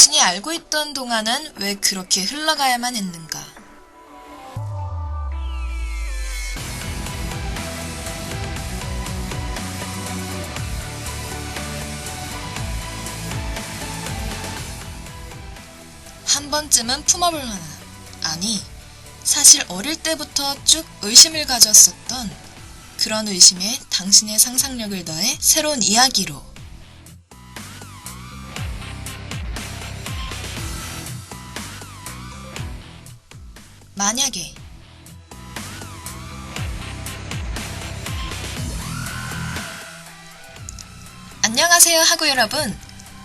자신이 알고 있던 동안은 왜 그렇게 흘러가야만 했는가? 한 번쯤은 품어볼 만한, 아니, 사실 어릴 때부터 쭉 의심을 가졌었던 그런 의심에 당신의 상상력을 더해 새로운 이야기로 만약에 안녕하세요 하고 여러분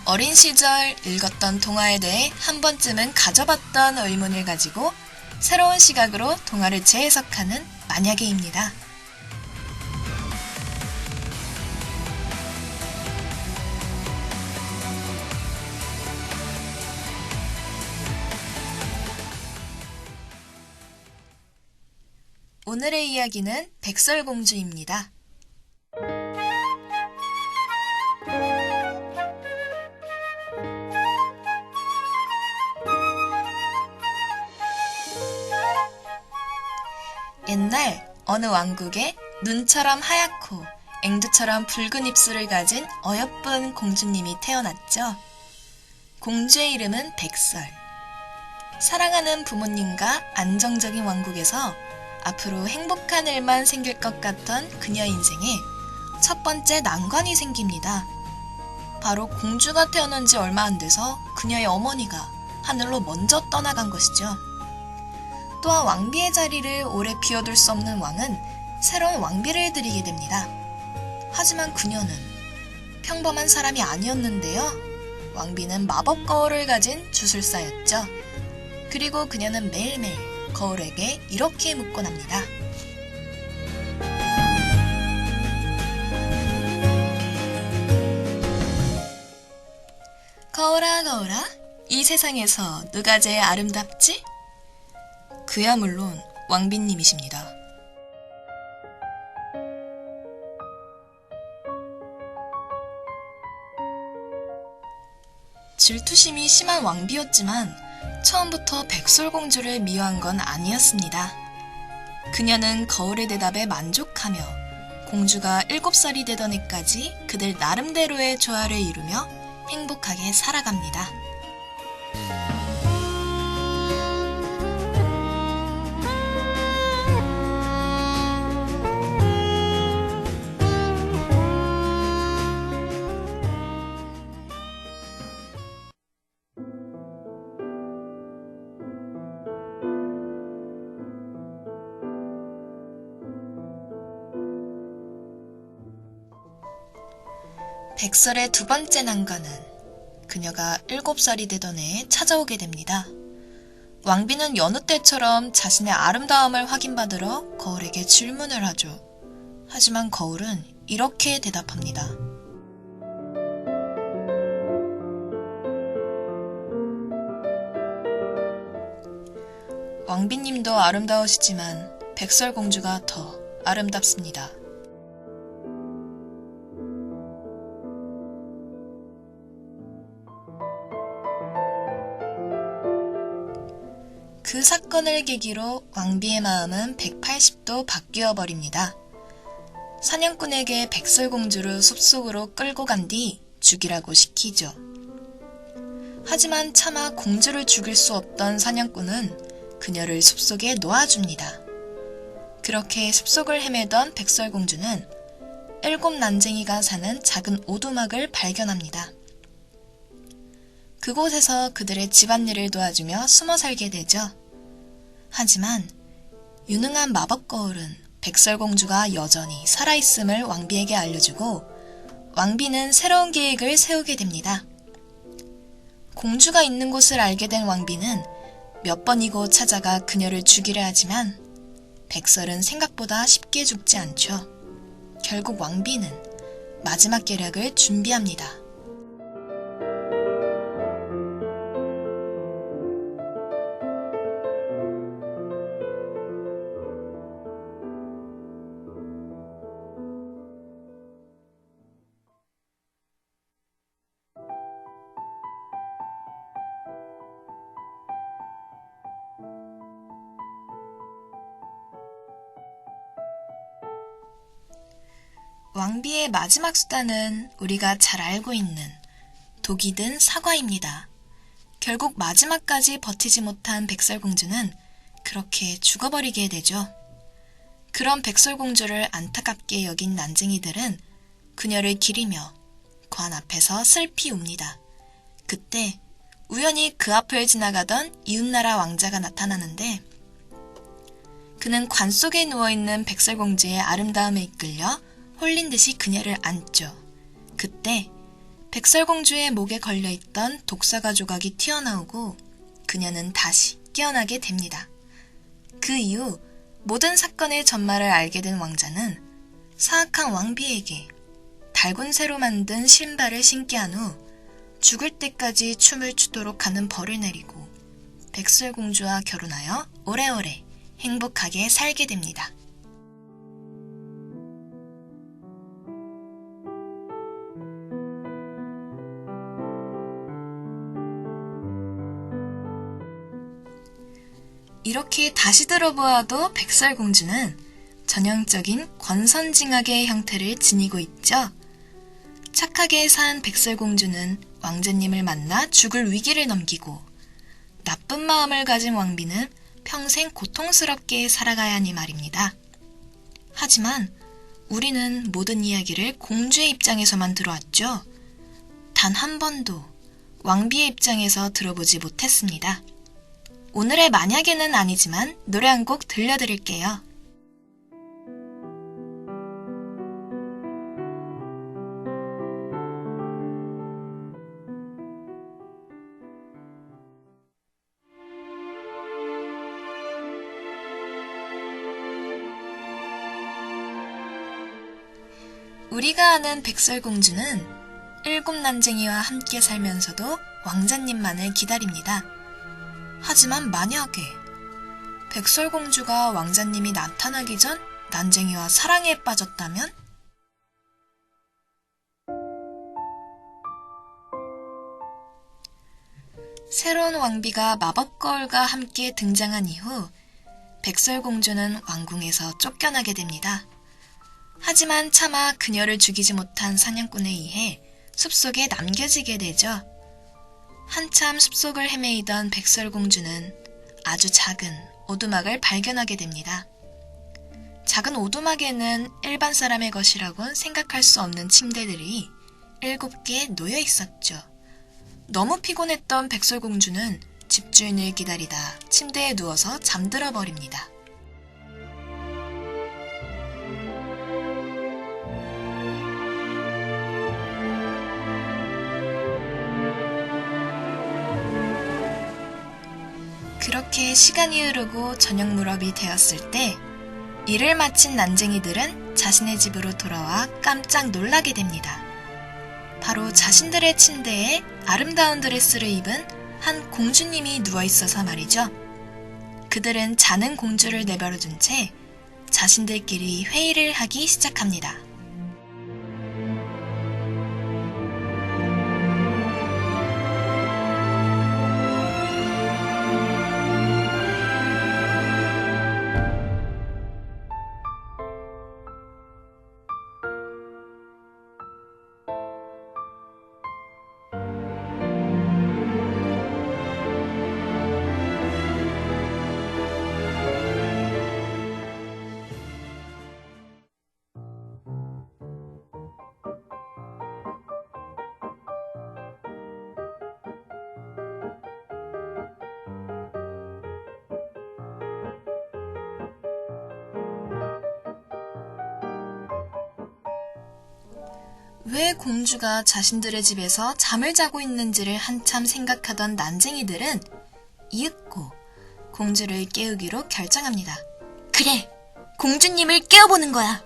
어린 시절 읽었던 동화에 대해 한 번쯤은 가져봤던 의문을 가지고 새로운 시각으로 동화를 재해석하는 만약에입니다. 오늘의 이야기는 백설공주입니다. 옛날 어느 왕국에 눈처럼 하얗고 앵두처럼 붉은 입술을 가진 어여쁜 공주님이 태어났죠. 공주의 이름은 백설. 사랑하는 부모님과 안정적인 왕국에서 앞으로 행복한 일만 생길 것 같던 그녀 인생에 첫 번째 난관이 생깁니다. 바로 공주가 태어난 지 얼마 안 돼서 그녀의 어머니가 하늘로 먼저 떠나간 것이죠. 또한 왕비의 자리를 오래 비워둘 수 없는 왕은 새로운 왕비를 들이게 됩니다. 하지만 그녀는 평범한 사람이 아니었는데요. 왕비는 마법 거울을 가진 주술사였죠. 그리고 그녀는 매일매일 거울에게 이렇게 묻곤 합니다. 거울아, 거울아, 이 세상에서 누가 제일 아름답지? 그야 물론 왕비님이십니다. 질투심이 심한 왕비였지만 처음부터 백설공주를 미워한 건 아니었습니다. 그녀는 거울의 대답에 만족하며 공주가 7살이 되던 해까지 그들 나름대로의 조화를 이루며 행복하게 살아갑니다. 백설의 두 번째 난관은 그녀가 7살이 되던 해에 찾아오게 됩니다. 왕비는 여느 때처럼 자신의 아름다움을 확인받으러 거울에게 질문을 하죠. 하지만 거울은 이렇게 대답합니다. 왕비님도 아름다우시지만 백설공주가 더 아름답습니다. 사건을 계기로 왕비의 마음은 180도 바뀌어 버립니다. 사냥꾼에게 백설공주를 숲속으로 끌고 간 뒤 죽이라고 시키죠. 하지만 차마 공주를 죽일 수 없던 사냥꾼은 그녀를 숲속에 놓아줍니다. 그렇게 숲속을 헤매던 백설공주는 일곱 난쟁이가 사는 작은 오두막을 발견합니다. 그곳에서 그들의 집안일을 도와주며 숨어 살게 되죠. 하지만 유능한 마법 거울은 백설공주가 여전히 살아있음을 왕비에게 알려주고 왕비는 새로운 계획을 세우게 됩니다. 공주가 있는 곳을 알게 된 왕비는 몇 번이고 찾아가 그녀를 죽이려 하지만 백설은 생각보다 쉽게 죽지 않죠. 결국 왕비는 마지막 계략을 준비합니다. 왕비의 마지막 수단은 우리가 잘 알고 있는 독이 든 사과입니다. 결국 마지막까지 버티지 못한 백설공주는 그렇게 죽어버리게 되죠. 그런 백설공주를 안타깝게 여긴 난쟁이들은 그녀를 기리며 관 앞에서 슬피 웁니다. 그때 우연히 그 앞을 지나가던 이웃나라 왕자가 나타나는데 그는 관 속에 누워있는 백설공주의 아름다움에 이끌려 홀린 듯이 그녀를 안죠. 그때 백설공주의 목에 걸려있던 독사가 조각이 튀어나오고 그녀는 다시 깨어나게 됩니다. 그 이후 모든 사건의 전말을 알게 된 왕자는 사악한 왕비에게 달곤새로 만든 신발을 신게 한 후 죽을 때까지 춤을 추도록 하는 벌을 내리고 백설공주와 결혼하여 오래오래 행복하게 살게 됩니다. 이렇게 다시 들어보아도 백설공주는 전형적인 권선징악의 형태를 지니고 있죠. 착하게 산 백설공주는 왕자님을 만나 죽을 위기를 넘기고 나쁜 마음을 가진 왕비는 평생 고통스럽게 살아가야 하니 말입니다. 하지만 우리는 모든 이야기를 공주의 입장에서만 들어왔죠. 단 한 번도 왕비의 입장에서 들어보지 못했습니다. 오늘의 만약에는 아니지만 노래 한 곡 들려드릴게요. 우리가 아는 백설공주는 일곱 난쟁이와 함께 살면서도 왕자님만을 기다립니다. 하지만 만약에 백설공주가 왕자님이 나타나기 전 난쟁이와 사랑에 빠졌다면? 새로운 왕비가 마법거울과 함께 등장한 이후 백설공주는 왕궁에서 쫓겨나게 됩니다. 하지만 차마 그녀를 죽이지 못한 사냥꾼에 의해 숲속에 남겨지게 되죠. 한참 숲속을 헤매이던 백설공주는 아주 작은 오두막을 발견하게 됩니다. 작은 오두막에는 일반 사람의 것이라곤 생각할 수 없는 침대들이 일곱 개 놓여 있었죠. 너무 피곤했던 백설공주는 집주인을 기다리다 침대에 누워서 잠들어 버립니다. 그렇게 시간이 흐르고 저녁 무렵이 되었을 때 일을 마친 난쟁이들은 자신의 집으로 돌아와 깜짝 놀라게 됩니다. 바로 자신들의 침대에 아름다운 드레스를 입은 한 공주님이 누워 있어서 말이죠. 그들은 자는 공주를 내버려 둔 채 자신들끼리 회의를 하기 시작합니다. 왜 공주가 자신들의 집에서 잠을 자고 있는지를 한참 생각하던 난쟁이들은 이윽고 공주를 깨우기로 결정합니다. 그래! 공주님을 깨워보는 거야!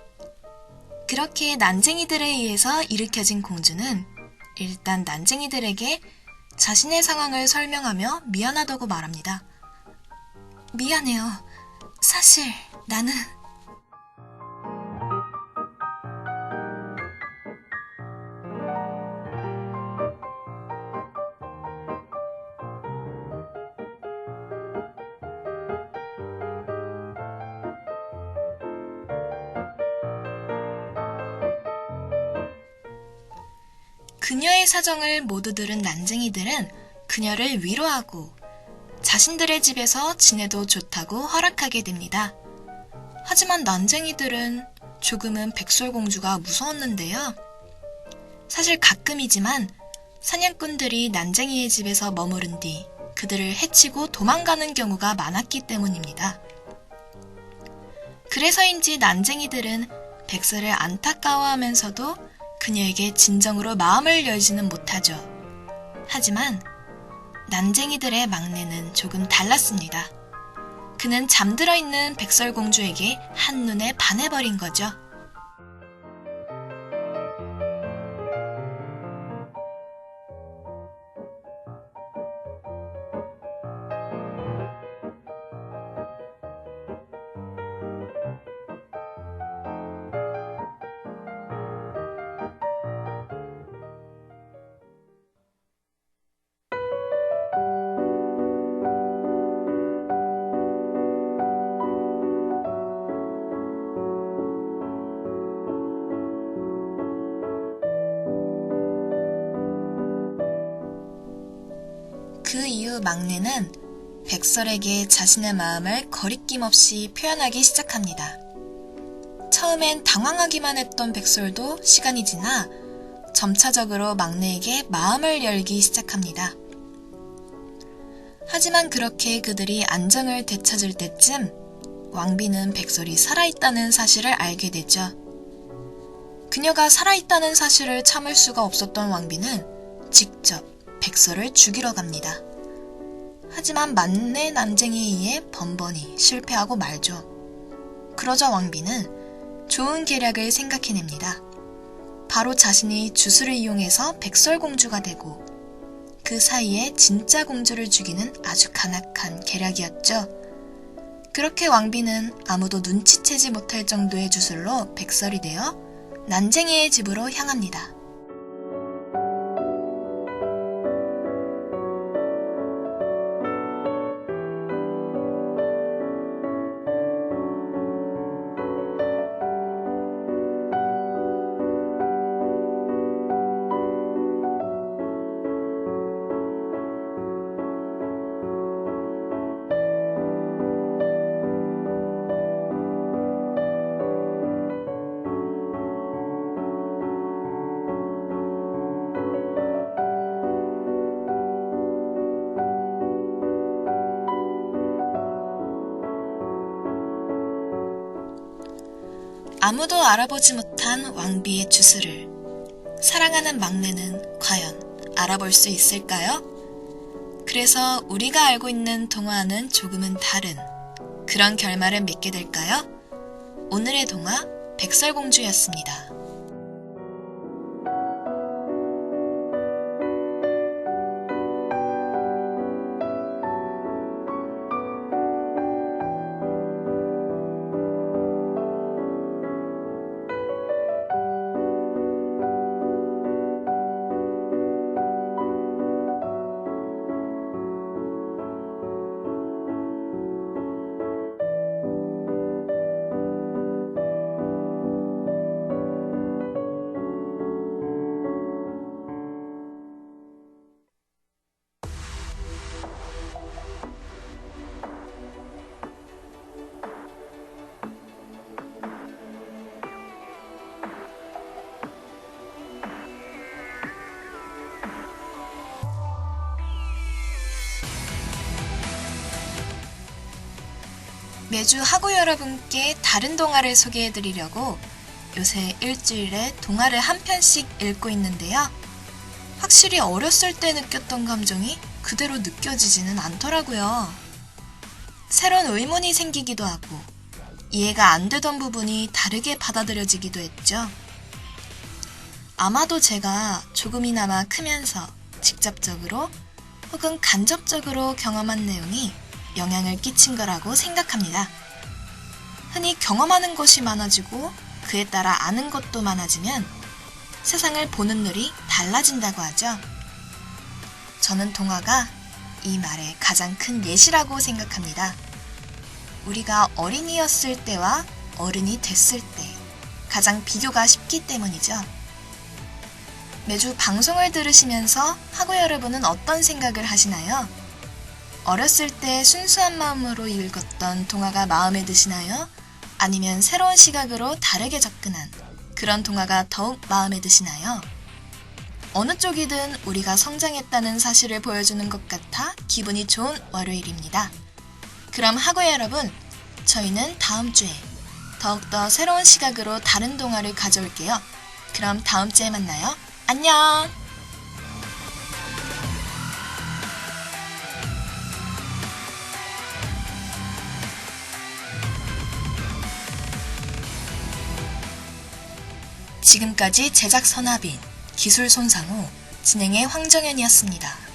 그렇게 난쟁이들에 의해서 일으켜진 공주는 일단 난쟁이들에게 자신의 상황을 설명하며 미안하다고 말합니다. 미안해요. 사실 나는 그녀의 사정을 모두 들은 난쟁이들은 그녀를 위로하고 자신들의 집에서 지내도 좋다고 허락하게 됩니다. 하지만 난쟁이들은 조금은 백설공주가 무서웠는데요. 사실 가끔이지만 사냥꾼들이 난쟁이의 집에서 머무른 뒤 그들을 해치고 도망가는 경우가 많았기 때문입니다. 그래서인지 난쟁이들은 백설을 안타까워하면서도 그녀에게 진정으로 마음을 열지는 못하죠. 하지만 난쟁이들의 막내는 조금 달랐습니다. 그는 잠들어 있는 백설공주에게 한눈에 반해버린 거죠. 후 막내는 백설에게 자신의 마음을 거리낌 없이 표현하기 시작합니다. 처음엔 당황하기만 했던 백설도 시간이 지나 점차적으로 막내에게 마음을 열기 시작합니다. 하지만 그렇게 그들이 안정을 되찾을 때쯤 왕비는 백설이 살아있다는 사실을 알게 되죠. 그녀가 살아있다는 사실을 참을 수가 없었던 왕비는 직접 백설을 죽이러 갑니다. 하지만 만내 난쟁이에 의해 번번이 실패하고 말죠. 그러자 왕비는 좋은 계략을 생각해냅니다. 바로 자신이 주술을 이용해서 백설공주가 되고 그 사이에 진짜 공주를 죽이는 아주 간악한 계략이었죠. 그렇게 왕비는 아무도 눈치채지 못할 정도의 주술로 백설이 되어 난쟁이의 집으로 향합니다. 아무도 알아보지 못한 왕비의 주술을 사랑하는 막내는 과연 알아볼 수 있을까요? 그래서 우리가 알고 있는 동화는 조금은 다른 그런 결말을 맺게 될까요? 오늘의 동화 백설공주였습니다. 매주 하고 여러분께 다른 동화를 소개해 드리려고 요새 일주일에 동화를 한 편씩 읽고 있는데요. 확실히 어렸을 때 느꼈던 감정이 그대로 느껴지지는 않더라고요. 새로운 의문이 생기기도 하고 이해가 안 되던 부분이 다르게 받아들여지기도 했죠. 아마도 제가 조금이나마 크면서 직접적으로 혹은 간접적으로 경험한 내용이 영향을 끼친 거라고 생각합니다. 흔히 경험하는 것이 많아지고 그에 따라 아는 것도 많아지면 세상을 보는 눈이 달라진다고 하죠. 저는 동화가 이 말의 가장 큰 예시라고 생각합니다. 우리가 어린이였을 때와 어른이 됐을 때 가장 비교가 쉽기 때문이죠. 매주 방송을 들으시면서 학우 여러분은 어떤 생각을 하시나요? 어렸을 때 순수한 마음으로 읽었던 동화가 마음에 드시나요? 아니면 새로운 시각으로 다르게 접근한 그런 동화가 더욱 마음에 드시나요? 어느 쪽이든 우리가 성장했다는 사실을 보여주는 것 같아 기분이 좋은 월요일입니다. 그럼 학우 여러분, 저희는 다음 주에 더욱더 새로운 시각으로 다른 동화를 가져올게요. 그럼 다음 주에 만나요. 안녕! 지금까지 제작 선하빈, 기술 손상호, 진행의 황정현이었습니다.